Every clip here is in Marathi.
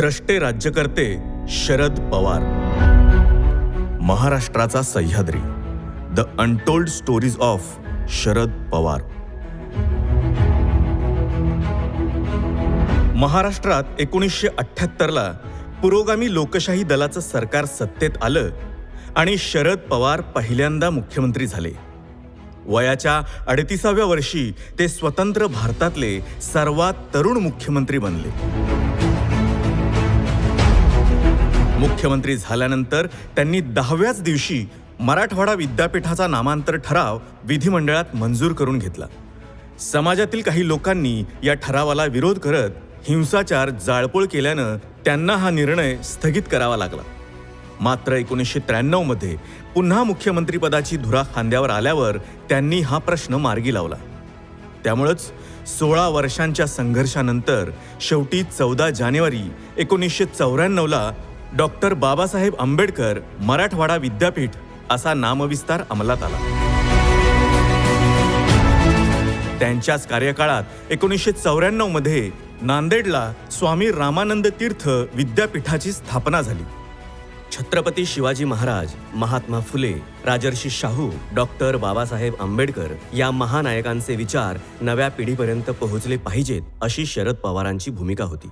द्रष्टे राज्यकर्ते शरद पवार. महाराष्ट्राचा Sahyadri. The untold stories of Sharad Pawar. महाराष्ट्रात एकोणीसशे अठ्ठ्याहत्तरला पुरोगामी लोकशाही दलाचं सरकार सत्तेत आलं आणि शरद पवार पहिल्यांदा मुख्यमंत्री झाले. वयाच्या अडतीसाव्या वर्षी ते स्वतंत्र भारतातले सर्वात तरुण मुख्यमंत्री बनले. मुख्यमंत्री झाल्यानंतर त्यांनी दहाव्याच दिवशी मराठवाडा विद्यापीठाचा नामांतर ठराव विधिमंडळात मंजूर करून घेतला. समाजातील काही लोकांनी या ठरावाला विरोध करत हिंसाचार जाळपोळ केल्यानं त्यांना हा निर्णय स्थगित करावा लागला. मात्र एकोणीसशे त्र्याण्णवमध्ये पुन्हा मुख्यमंत्रीपदाची धुरा खांद्यावर आल्यावर त्यांनी हा प्रश्न मार्गी लावला. त्यामुळंच सोळा वर्षांच्या संघर्षानंतर शेवटी चौदा जानेवारी एकोणीसशे चौऱ्याण्णवला डॉक्टर बाबासाहेब आंबेडकर मराठवाडा विद्यापीठ असा नामविस्तार अंमलात आला. त्यांच्याच कार्यकाळात एकोणीसशे चौऱ्याण्णवमध्ये नांदेडला स्वामी रामानंद तीर्थ विद्यापीठाची स्थापना झाली. छत्रपती शिवाजी महाराज महात्मा फुले राजर्षी शाहू डॉक्टर बाबासाहेब आंबेडकर या महानायकांचे विचार नव्या पिढीपर्यंत पोहोचले पाहिजेत अशी शरद पवारांची भूमिका होती.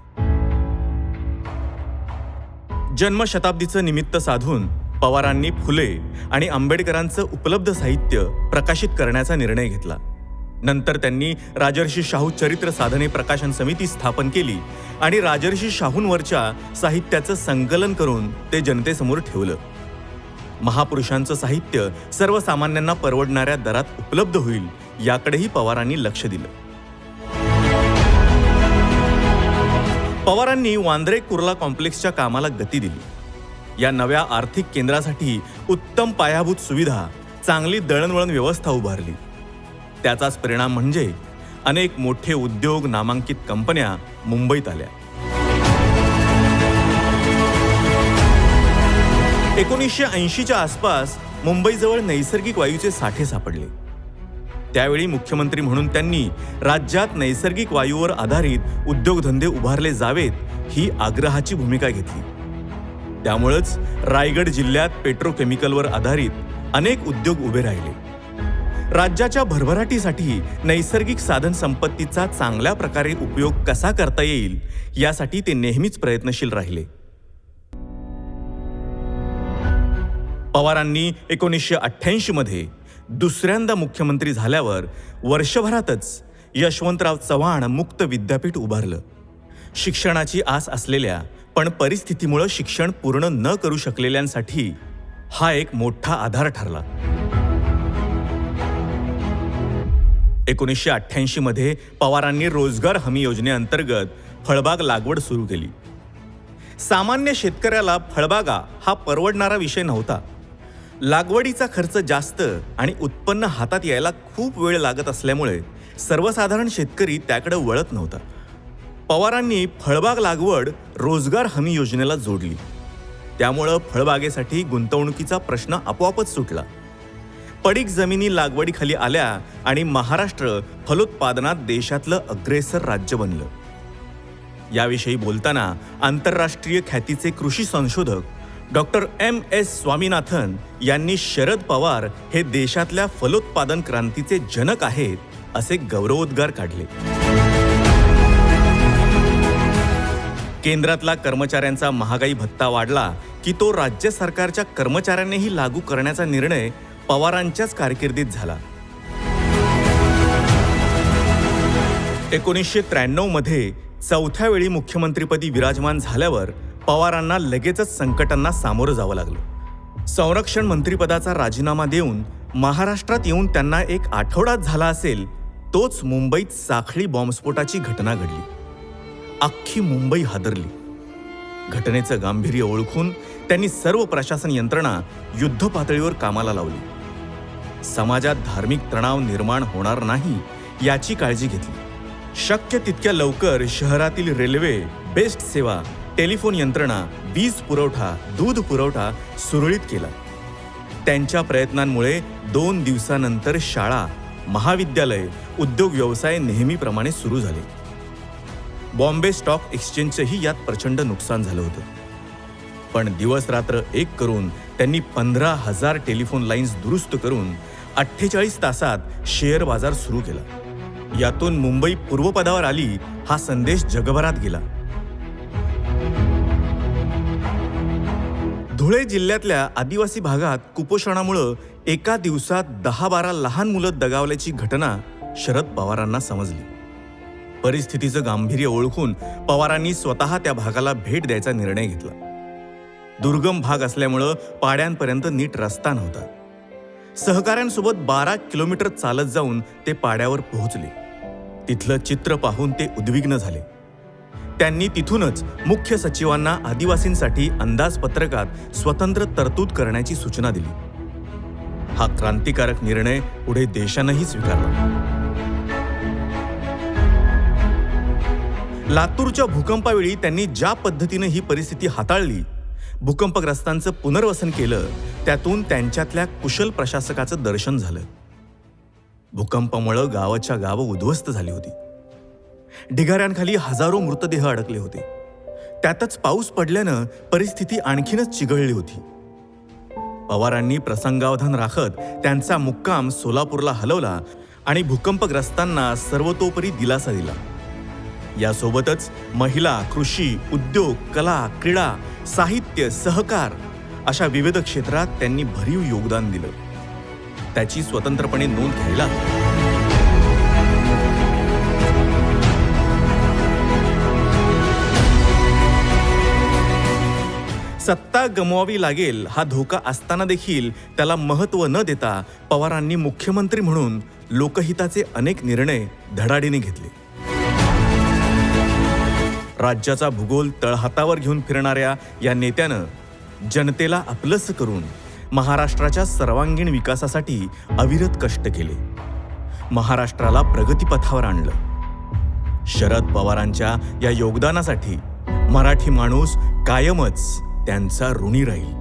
जन्मशताब्दीचं निमित्त साधून पवारांनी फुले आणि आंबेडकरांचं उपलब्ध साहित्य प्रकाशित करण्याचा निर्णय घेतला. नंतर त्यांनी राजर्षी शाहू चरित्र साधने प्रकाशन समिती स्थापन केली आणि राजर्षी शाहूंवरच्या साहित्याचं संकलन करून ते जनतेसमोर ठेवलं. महापुरुषांचं साहित्य सर्वसामान्यांना परवडणाऱ्या दरात उपलब्ध होईल याकडेही पवारांनी लक्ष दिलं. पवारांनी वांद्रे कुर्ला कॉम्प्लेक्सच्या कामाला गती दिली. या नव्या आर्थिक केंद्रासाठी उत्तम पायाभूत सुविधा चांगली दळणवळण व्यवस्था उभारली. त्याचाच परिणाम म्हणजे अनेक मोठे उद्योग नामांकित कंपन्या मुंबईत आल्या. एकोणीसशे ऐंशीच्या आसपास मुंबईजवळ नैसर्गिक वायूचे साठे सापडले. त्यावेळी मुख्यमंत्री म्हणून त्यांनी राज्यात नैसर्गिक वायूवर आधारित उद्योगधंदे उभारले जावेत ही आग्रहाची भूमिका घेतली. त्यामुळंच रायगड जिल्ह्यात पेट्रोकेमिकलवर आधारित अनेक उद्योग उभे राहिले. राज्याच्या भरभराटीसाठी नैसर्गिक साधन संपत्तीचा चांगल्या प्रकारे उपयोग कसा करता येईल यासाठी ते नेहमीच प्रयत्नशील राहिले. पवारांनी एकोणीसशे अठ्ठ्याऐंशी मध्ये दुसऱ्यांदा मुख्यमंत्री झाल्यावर वर्षभरातच यशवंतराव चव्हाण मुक्त विद्यापीठ उभारलं. शिक्षणाची आस असलेल्या पण परिस्थितीमुळं शिक्षण पूर्ण न करू शकलेल्यांसाठी हा एक मोठा आधार ठरला. एकोणीसशे अठ्ठ्याऐंशी मध्ये पवारांनी रोजगार हमी योजनेअंतर्गत फळबाग लागवड सुरू केली. सामान्य शेतकऱ्याला फळबागा हा परवडणारा विषय नव्हता. लागवडीचा खर्च जास्त आणि उत्पन्न हातात यायला खूप वेळ लागत असल्यामुळे सर्वसाधारण शेतकरी त्याकडे वळत नव्हता. पवारांनी फळबाग लागवड रोजगार हमी योजनेला जोडली. त्यामुळं फळबागेसाठी गुंतवणुकीचा प्रश्न आपोआपच सुटला. पडीक जमिनी लागवडीखाली आल्या आणि महाराष्ट्र फलोत्पादनात देशातलं अग्रेसर राज्य बनलं. याविषयी बोलताना आंतरराष्ट्रीय ख्यातीचे कृषी संशोधक डॉक्टर एम एस स्वामीनाथन यांनी शरद पवार हे देशातल्या फलोत्पादन क्रांतीचे जनक आहेत असे गौरवोद्गार काढले. केंद्रातला कर्मचाऱ्यांचा महागाई भत्ता वाढला की तो राज्य सरकारच्या कर्मचाऱ्यांनीही लागू करण्याचा निर्णय पवारांच्याच कारकिर्दीत झाला. एकोणीसशे त्र्याण्णवमध्ये चौथ्या वेळी मुख्यमंत्रीपदी विराजमान झाल्यावर पवारांना लगेचच संकटांना सामोरं जावं लागलं. संरक्षण मंत्रिपदाचा राजीनामा देऊन महाराष्ट्रात येऊन त्यांना एक आठवडाच झाला असेल तोच मुंबईत साखळी बॉम्बस्फोटाची घटना घडली. अख्खी मुंबई हादरली. घटनेचं गांभीर्य ओळखून त्यांनी सर्व प्रशासन यंत्रणा युद्ध पातळीवर कामाला लावली. समाजात धार्मिक तणाव निर्माण होणार नाही याची काळजी घेतली. शक्य तितक्या लवकर शहरातील रेल्वे बेस्ट सेवा टेलिफोन यंत्रणा वीज पुरवठा दूध पुरवठा सुरळीत केला. त्यांच्या प्रयत्नांमुळे दोन दिवसानंतर शाळा महाविद्यालय उद्योग व्यवसाय नेहमीप्रमाणे सुरू झाले. बॉम्बे स्टॉक एक्सचेंजचंही यात प्रचंड नुकसान झालं होतं. पण दिवस रात्र एक करून त्यांनी पंधरा हजार टेलिफोन लाईन्स दुरुस्त करून अठ्ठेचाळीस तासात शेअर बाजार सुरू केला. यातून मुंबई पूर्वपदावर आली हा संदेश जगभरात गेला. धुळे जिल्ह्यातल्या आदिवासी भागात कुपोषणामुळं एका दिवसात दहा बारा लहान मुलं दगावल्याची घटना शरद पवारांना समजली. परिस्थितीचं गांभीर्य ओळखून पवारांनी स्वतः त्या भागाला भेट द्यायचा निर्णय घेतला. दुर्गम भाग असल्यामुळं पाड्यांपर्यंत नीट रस्ता नव्हता. सहकाऱ्यांसोबत बारा किलोमीटर चालत जाऊन ते पाड्यावर पोहोचले. तिथलं चित्र पाहून ते उद्विग्न झाले. त्यांनी तिथूनच मुख्य सचिवांना आदिवासींसाठी अंदाजपत्रकात स्वतंत्र तरतूद करण्याची सूचना दिली. हा क्रांतिकारक निर्णय पुढे देशानंही स्वीकारला. लातूरच्या भूकंपावेळी त्यांनी ज्या पद्धतीनं ही परिस्थिती हाताळली भूकंपग्रस्तांचं पुनर्वसन केलं त्यातून त्यांच्यातल्या कुशल प्रशासकाचं दर्शन झालं. भूकंपामुळं गावाच्या गावं उद्ध्वस्त झाली होती. ढिगाऱ्यांखाली हजारो मृतदेह अडकले होते. त्यातच पाऊस पडल्यानं परिस्थिती आणखीनच चिघळली होती. पवारांनी प्रसंगावधान राखत त्यांचा मुक्काम सोलापूरला हलवला आणि भूकंपग्रस्तांना सर्वतोपरी दिलासा दिला. यासोबतच महिला कृषी उद्योग कला क्रीडा साहित्य सहकार अशा विविध क्षेत्रात त्यांनी भरीव योगदान दिलं. त्याची स्वतंत्रपणे नोंद घ्यायला सत्ता गमवावी लागेल हा धोका असताना देखील त्याला महत्त्व न देता पवारांनी मुख्यमंत्री म्हणून लोकहिताचे अनेक निर्णय धडाडीने घेतले. राज्याचा भूगोल तळहातावर घेऊन फिरणाऱ्या या नेत्यानं जनतेला आपलंस करून महाराष्ट्राच्या सर्वांगीण विकासासाठी अविरत कष्ट केले. महाराष्ट्राला प्रगतीपथावर आणलं. शरद पवारांच्या या योगदानासाठी मराठी माणूस कायमच त्यांचा ऋणी राहील.